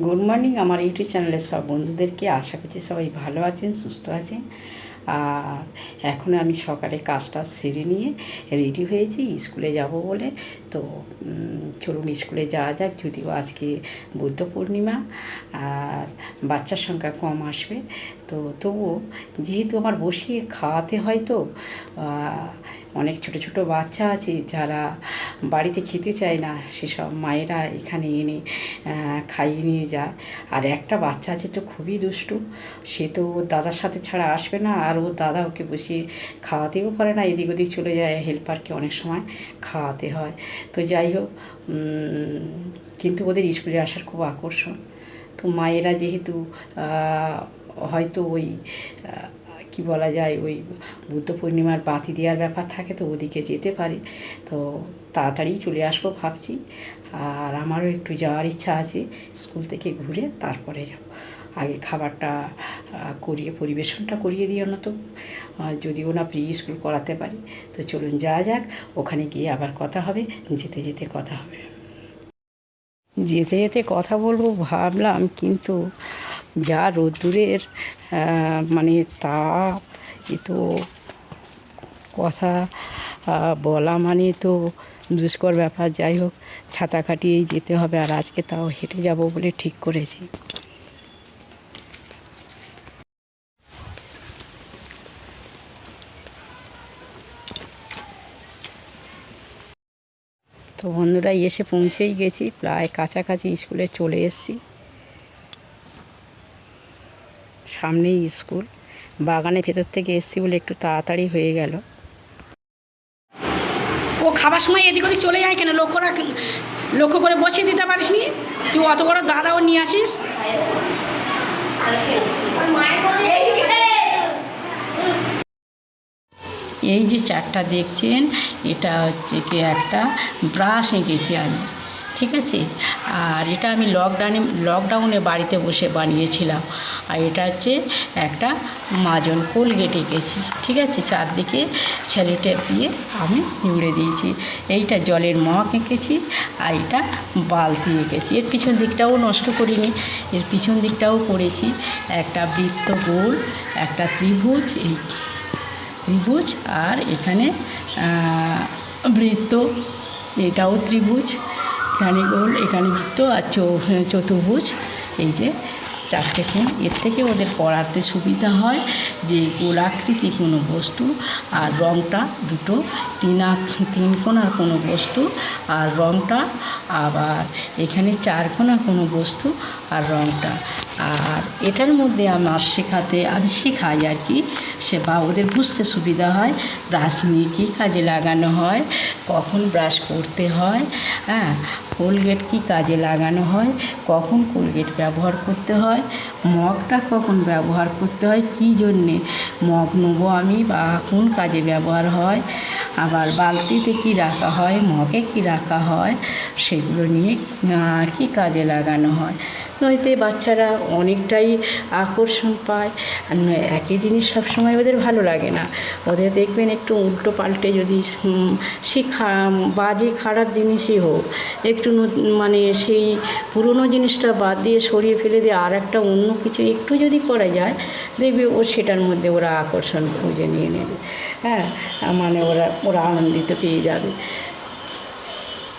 Good morning, আমার YouTube চ্যানেলের সব বন্ধুদেরকে আশা করছি সবাই ভালো আছেন, সুস্থ আছেন। আর এখন আমি সকালে কাজটা সেরে নিয়ে রেডি হয়েছি, স্কুলে যাব বলে তো চলুন স্কুলে যাওয়া যাক। যদিও আজকে বুদ্ধ পূর্ণিমা আর বাচ্চার সংখ্যা কম আসবে, তো তবুও যেহেতু আমার বসিয়ে খাওয়াতে হয় তো অনেক ছোট ছোট বাচ্চা আছে যারা বাড়িতে খেতে চায় না, সেসব মায়েরা এখানে এনে খাইয়ে নিয়ে যায়। আর একটা বাচ্চা আছে তো খুবই দুষ্টু, সে তো ওর দাদার সাথে ছাড়া আসবে না, আর ওর দাদা ওকে বসিয়ে খাওয়াতেও পারে না, এদিক ওদিক চলে যায়, হেল্পারকে অনেক সময় খাওয়াতে হয়। তো যাই হোক কিন্তু ওদের স্কুলে আসার খুব আকর্ষণ। তো মায়েরা যেহেতু হয়তো ওই কি বলা যায়, ওই বুদ্ধ পূর্ণিমার বাতি দেওয়ার ব্যাপার থাকে তো ওদিকে যেতে পারে। তো তাড়াতাড়ি চলে আসব ভাবছি। আর আমারও একটু যাওয়ার ইচ্ছা আছে, স্কুল থেকে ঘুরে তারপরে যাব। আগে খাবারটা করিয়ে, পরিবেশনটা করিয়ে দিও না তো। যদিও না প্রি স্কুল করাতে পারি, তো চলুন যাওয়া যাক, ওখানে গিয়ে আবার কথা হবে, যেতে যেতে কথা হবে। যেতে যেতে কথা বলব ভাবলাম, কিন্তু যা রোদ্দুরের মানে তাপ, এ তো কথা বলা মানে তো দুষ্কর ব্যাপার। যাই হোক, ছাতা কাটিয়েই যেতে হবে, আর আজকে তাও হেঁটে যাব বলে ঠিক করেছি। তো বন্ধুরা এসে পৌঁছেই গেছি, প্রায় কাছাকাছি স্কুলে চলে এসেছি। সামনেই স্কুল, বাগানের ভেতর থেকে এসছি বলে একটু তাড়াতাড়ি হয়ে গেল। ও খাবার সময় এদিক ওদিক চলে যায় কেন? লক্ষ্য রাখ, লক্ষ্য করে বসিয়ে দিতে পারিস নি তুই অত বড় দাদাও নিয়ে আসিস? এই যে চারটা দেখছেন, এটা হচ্ছে কি একটা ব্রাশ এঁকেছি আমি, ঠিক আছে? আর এটা আমি লকডাউনে লকডাউনে বাড়িতে বসে বানিয়েছিলাম। আর এটা হচ্ছে একটা মাজন কোলগেট এঁকেছি, ঠিক আছে? চারদিকে স্যালোটেপ দিয়ে আমি জুড়ে দিয়েছি। এইটা জলের মগ এঁকেছি আর এটা বালতি এঁকেছি। এর পিছন দিকটাও নষ্ট করিনি, এর পিছন দিকটাও করেছি। একটা বৃত্ত গোল, একটা ত্রিভুজ, এই ত্রিভুজ আর এখানে বৃত্ত। এটাও ত্রিভুজ এখানে গোল এখানে বৃত্ত আর চতুর্ভুজ। এই যে চারটে কোণ এর থেকে ওদের পড়াতে সুবিধা হয় যে গোলাকৃতি কোনো বস্তু আর রঙটা দুটো তিন তিন কোণার কোনো বস্তু আর রঙটা আবার এখানে চার কোণা কোনো বস্তু আর রঙটা আর এটার মধ্যে আমার শেখাতে, আমি শেখাই আর কি, সে বা ওদের বুঝতে সুবিধা হয়, ব্রাশ নিয়ে কী কাজে লাগানো হয়, কখন ব্রাশ করতে হয় হ্যাঁ? কোলগেট কি কাজে লাগানো হয়? কখন কোলগেট ব্যবহার করতে হয়? মগটা কখন ব্যবহার করতে হয়? কি জন্যে মগ নেব আমি বা কোন কাজে ব্যবহার হয়? আবার বালতিতে কি রাখা হয়? মগে কি রাখা হয়? সেগুলো নিয়ে কি কাজে লাগানো হয়? তো এতে বাচ্চারা অনেকটাই আকর্ষণ পায়। আর একই জিনিস সবসময় ওদের ভালো লাগে না। ওদের দেখবেন একটু উল্টো পাল্টে যদি খা- বাজে, খারাপ জিনিসই হোক, একটু মানে সেই পুরনো জিনিসটা বাদ দিয়ে সরিয়ে ফেলে দিয়ে আর একটা অন্য কিছু একটু যদি করা যায়, দেখবে ও সেটার মধ্যে ওরা আকর্ষণ খুঁজে নিয়ে নেবে। হ্যাঁ মানে ওরা ওরা আনন্দিত পেয়ে যাবে।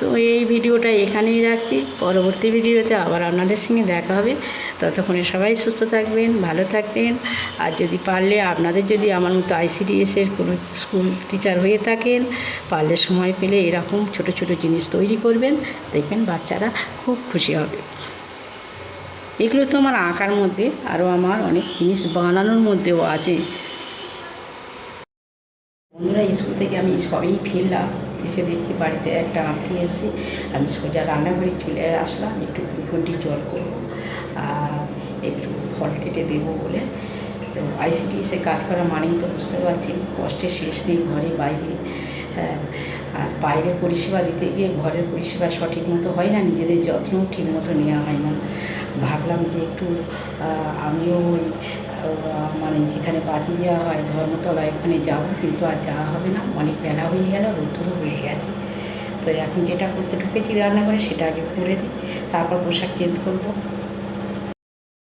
তো এই ভিডিওটা এখানেই রাখছি। পরবর্তী ভিডিওতে আবার আপনাদের সঙ্গে দেখা হবে। ততক্ষণে সবাই সুস্থ থাকবেন, ভালো থাকবেন। আর যদি পারলে আপনাদের যদি আমার মতো আইসিডিএসের কোনো স্কুল টিচার হয়ে থাকেন, পারলে সময় পেলে এরকম ছোট ছোট জিনিস তৈরি করবেন। দেখবেন বাচ্চারা খুব খুশি হবে। এগুলো তো আমার আঁকার মধ্যে, আরও আমার অনেক জিনিস বানানোর মধ্যেও আছে। বন্ধুরা স্কুল থেকে আমি সবই ফিরলাম এসে দেখছি বাড়িতে একটা আঁকি এসে আমি সোজা রান্নাঘরে চলে আসলাম, একটু ঘন্টি জল করব আর একটু ফল কেটে দেবো বলে। তো আইসিডিএসে কাজ করা মানেই তো বুঝতে পারছি, কষ্টের শেষ নেই ঘরে বাইরে। হ্যাঁ আর বাইরের পরিষেবা দিতে গিয়ে ঘরের পরিষেবা সঠিক মতো হয় না, নিজেদের যত্নও ঠিক মতো নেওয়া হয় না। ভাবলাম যে একটু আমিও ওই মানে যেখানে পাঠিয়ে দেওয়া হয়, ধর্মতলায় এখানে যাব, কিন্তু আর যাওয়া হবে না। অনেক বেলা হয়ে গেল, রোদ্দুরও হয়ে গেছে। তো এখন যেটা করতে ঢুকেছি রান্নাঘরে, সেটা আগে করে দিই তারপর পোশাক চেঞ্জ করব।